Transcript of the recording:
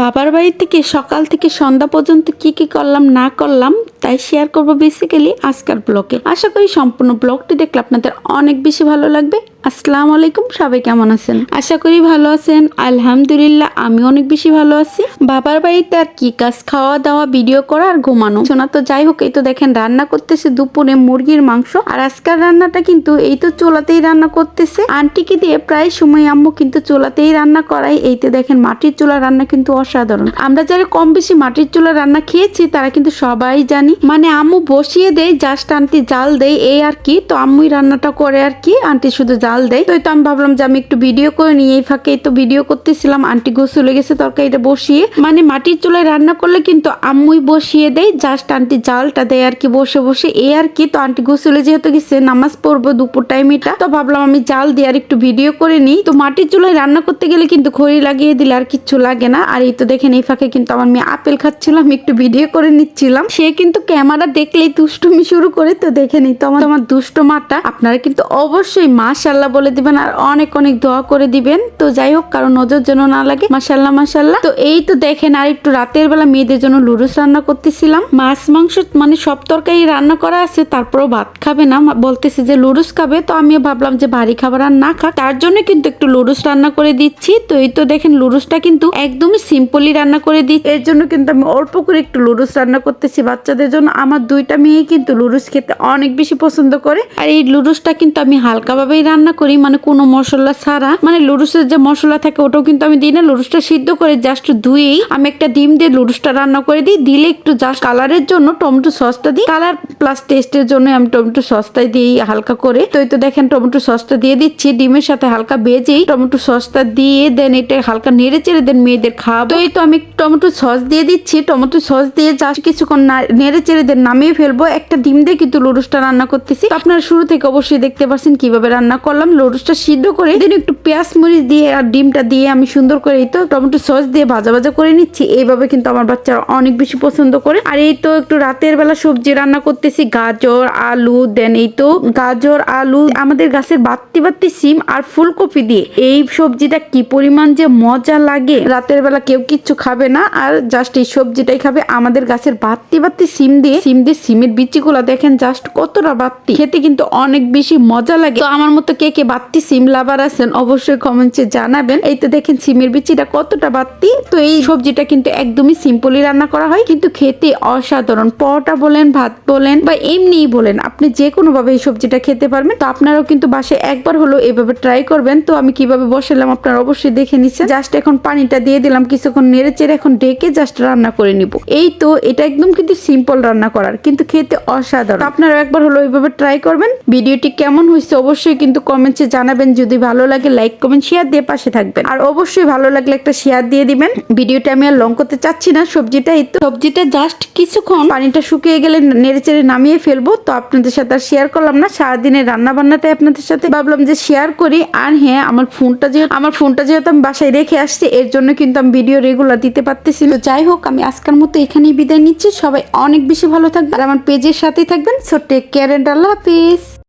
বাবার বাড়ি থেকে সকাল থেকে সন্ধ্যা পর্যন্ত কি কি করলাম, না করলাম, তাই শেয়ার করব বেসিক্যালি আজকের ব্লগে আশা করি সম্পূর্ণ ব্লগটি দেখলে আপনাদের অনেক বেশি ভালো লাগবে। আসসালামু আলাইকুম, সবাই কেমন আছেন? আশা করি ভালো আছেন। আলহামদুলিল্লাহ, আমি অনেক বেশি ভালো আছি। বাবার বাড়িতে আর কি কাজ খাওয়া দাওয়া ভিডিও করা আর ঘুমানো? শোনা তো যাই হোক, এই তো দেখেন, রান্না করতেছে দুপুরে মুরগির মাংস। আর আজকাল রান্নাটা কিন্তু এই তো চোলাতেই রান্না করতেছে। আন্টিকে দিয়ে প্রায় সময় আম্মু কিন্তু চোলাতেই রান্না করাই এই তো দেখেন, মাটির চুলা রান্না কিন্তু অসাধারণ। আমরা যারা কম বেশি মাটির চুলা রান্না খেয়েছি, তারা কিন্তু সবাই জানি। মানে আম্মু বসিয়ে দেয় জাস্ট আন্টি জাল দেয়, এই আর কি। তো আম্মুই রান্নাটা করে আর কি। আন্টি শুধু জাল দেয়। তো তো আমি ভাবলাম যে আমি একটু ভিডিও করে নিই। এই ফাঁকে তো ভিডিও করতেছিলাম, আন্টি গোসলে গেছে, তরকারিটা বসিয়ে। মানে মাটির চুলায় রান্না করলে কিন্তু আম্মুই বসিয়ে দেয় জাস্ট আন্টি জালটা দেয় আর কি, বসে বসে। এই আর কি, তো আন্টি গোসলে যেহেতু গেছে, নামাজ পড়ব দুপুর টাইম এটা। তো ভাবলাম আমি জাল দিয়ে আর একটু ভিডিও করে নিই। তো মাটির চুলায় রান্না করতে গেলে কিন্তু খড়ি লাগিয়ে দিলে আর কিচ্ছু লাগে না। আর এই তো দেখেন, এই ফাঁকে কিন্তু আমার মেয়ে আপেল খাচ্ছিলাম, একটু ভিডিও করে নিচ্ছিলাম। সে কিন্তু ক্যামেরা দেখলেই দুষ্টুমি শুরু করে। তো দেখে নিই, তো আমার আমার দুষ্ট মাটা আপনারা কিন্তু অবশ্যই মাশাল্লাহ বলে দিবেন আর অনেক অনেক দোয়া করে দিবেন। তো যাই হোক, কারও নজর যেন না লাগে। মাশাল্লাহ মাশাল্লাহ তো এই তো দেখেন, আর একটু রাতের বেলা মেয়েদের জন্য লুডুস রান্না করতেছিলাম। মাছ, মাংস মানে সব তরকারি রান্না করা আছে, তারপরও ভাত খাবে না। বলতেছে যে লুডুস খাবে, তো আমিও ভাবলাম যে ভারী খাবার আর না খাক। তার জন্য কিন্তু একটু লুডুস রান্না করে দিচ্ছি। তো এই তো দেখেন লুডুসটা কিন্তু একদমই সিম্পলি রান্না করে দিই এর জন্য কিন্তু আমি অল্প করে একটু লুডুস রান্না করতেছি বাচ্চাদের জন্য। আমার দুইটা মেয়ে কিন্তু লুডুস খেতে অনেক বেশি পছন্দ করে। আর এই লুডুসটা কিন্তু আমি হালকাভাবেই রান্না করি মানে কোনো মশলা ছাড়া। মানে লুডুসের যে মশলা থাকে, ওটাও কিন্তু আমি দিই না। লুডুসটা সিদ্ধ করে জাস্ট ধুয়েই আমি একটা ডিম দিয়ে লুডুসটা রান্না করে দিই। দিলে একটু জাস্ট কালারের জন্য টমেটো সসটা দিই। কালার প্লাস টেস্টের জন্য আমি টমেটো সসটাই দিই হালকা করে। তো এই তো দেখেন, টমেটো সসটা দিয়ে দিচ্ছি। ডিমের সাথে হালকা ভেজেই টমেটো সসটা দিয়ে দেন এটা হালকা নেড়ে চেড়ে দেন মেয়েদের খাওয়াবো। তো এই তো আমি টমেটো সস দিয়ে দিচ্ছি। টমেটো সস দিয়ে জাস্ট কিছুক্ষণ নেড়ে চেড়ে দেন নামিয়ে ফেলব। একটা ডিম দিয়ে কিন্তু লুডুসটা রান্না করতেছি। আপনারা শুরু থেকে অবশ্যই দেখতে পাচ্ছেন কীভাবে রান্না করলাম লুডুসটা সিদ্ধ করে দেন একটু পেঁয়াজ মরিচ দিয়ে আর ডিমটা দিয়ে আমি সুন্দর করে এই তো টমেটো সস দিয়ে ভাজা ভাজা করে নিচ্ছি। এইভাবে কিন্তু আমার বাচ্চারা অনেক বেশি পছন্দ করে। আর এই তো একটু রাতের বেলা সবজি রান্না করতেছি, গাজর, আলু, দেন এই তো গাজর, আলু, আমাদের গাছের বাত্তি বাত্তি সিম আর ফুলকপি দিয়ে এই সবজিটা কি পরিমাণ যে মজা লাগে। রাতের বেলা কেউ কিচ্ছু খাবে না আর জাস্ট এই সবজিটাই খাবে। আমাদের গাছের বাত্তি বাত্তি সিম দিয়ে সিম দিয়ে সিমের বিচিগুলো দেখেন জাস্ট কতটা বাত্তি খেতে কিন্তু অনেক বেশি মজা লাগে। তো আমার মতো কে কে কে বাত্তি সিম লাভার আছেন অবশ্যই কমেন্টে জানাবেন। এই তো দেখেন সিমের বিচিটা কতটা বাত্তি। তো এই সবজিটা কিন্তু একদমই সিম্পলি রান্না করা হয়, কিন্তু খেতে অসাধারণ। পরোটা বলেন, ভাত বলেন বা এমনিই বলেন, আপনি যে কোনো ভাবে এই সবজিটা খেতে পারবেন। তো আপনারাও কিন্তু বাসায় একবার হলো এভাবে ট্রাই করবেন। তো আমি কীভাবে বসালাম আপনারা অবশ্যই দেখে নিচ্ছেন। জাস্ট এখন পানিটা দিয়ে দিলাম, কিছুক্ষণ নেড়ে চেড়ে এখন ডেকে জাস্ট রান্না করে নিব। এই তো এটা একদম কিন্তু সিম্পল রান্না করার, কিন্তু খেতে অসাধারণ। তো আপনারা একবার হলো এইভাবে ট্রাই করবেন। ভিডিওটি কেমন হয়েছে অবশ্যই কিন্তু কমেন্টসে জানাবেন। যদি ভালো লাগে লাইক কমেন্ট শেয়ার দিয়ে পাশে থাকবেন। আর অবশ্যই ভালো লাগলে একটা শেয়ার দিয়ে দিবেন। ভিডিওটা আমি আর লং করতে চাচ্ছি না। সবজিটা এই তো সবজিটা জাস্ট কিছুক্ষণ পানিটা শুকিয়ে গেলে নেড়ে চেড়ে নামিয়ে ফেলব। তো আপনাদের সাথে আর শেয়ার করলাম না। সারাদিনের রান্না বান্নাটাই আপনাদের সাথে ভাবলাম যে শেয়ার করি। আর হ্যাঁ আমার ফোনটা যেহেতু আমার ফোনটা যেহেতু আমি বাসায় রেখে আসছি, এর জন্য কিন্তু আমি ভিডিও রেগুলার দিতে পারতেছি তো যাই হোক, আমি আজকের মতো এখানেই বিদায় নিচ্ছি। সবাই অনেক বেশি ভালো থাকবেন। আর আমার পেজের সাথেই থাকবেন। So take care and Allah Hafiz.